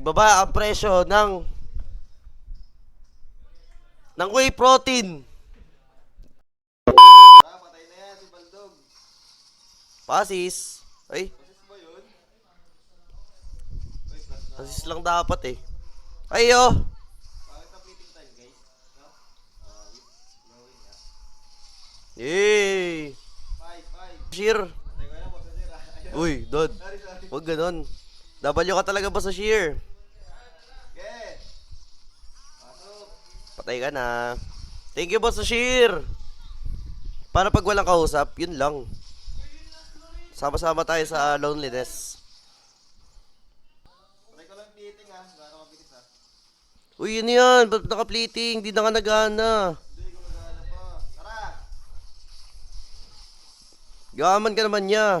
Baba ang presyo ng ng whey protein. Ah, patay na yan Baldog. Pasis. Ay, Pasis lang dapat eh. Ay, oh. Bakit na time, guys? No? Ah, with blowing nga. Yay! Five, five. Sheer. Patay ko na, boss. Sir. Uy, Dod. Sorry, sorry. Huwag ganon. W ka talaga ba sa sheer? Okay. Pasok. Patay ka na. Thank you, boss sa sheer. Para pag walang kausap, yun lang. Sama-sama tayo sa loneliness. Uy, yun yan. Ba't naka-plating? Di na ka nagana. Gaman ka naman niya.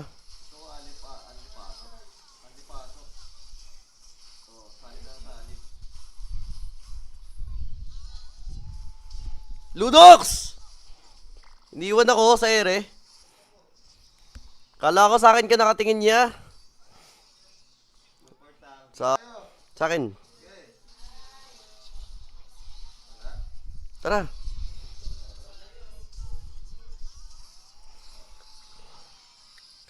Ludox! Iniwan ako sa ere. Kala ko sa akin ka nakatingin niya. Sa, sa akin. Tara.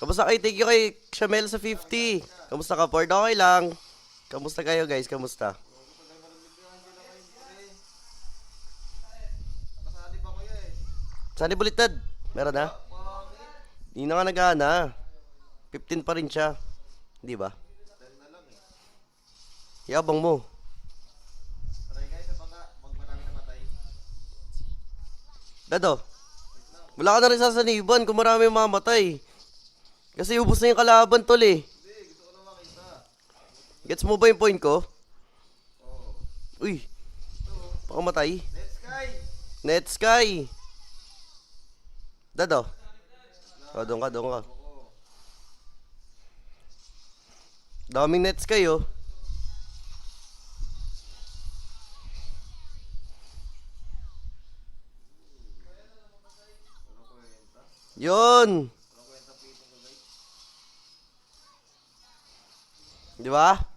Kamusta kayo? Thank you kay Shamel sa 50. Kamusta ka, Ford? Okay lang. Kamusta kayo, guys? Kamusta? Nakasalib ako yun, eh. Saan ibulitad? Meron na? Hindi na nga nagana. 15 pa rin siya. Hindi ba? Yabang mo. Dado. Wala ka na rin sasaniban kung marami mamatay. Kasi ubos na yung kalaban, tol eh. Gets mo ba yung point ko? Uy, Ito, pakamatay. Let's sky! Net Sky. Dado. O, doon ka, doon ka. Daming Net Sky, oh. Ano kwenta? Yun. Di ba?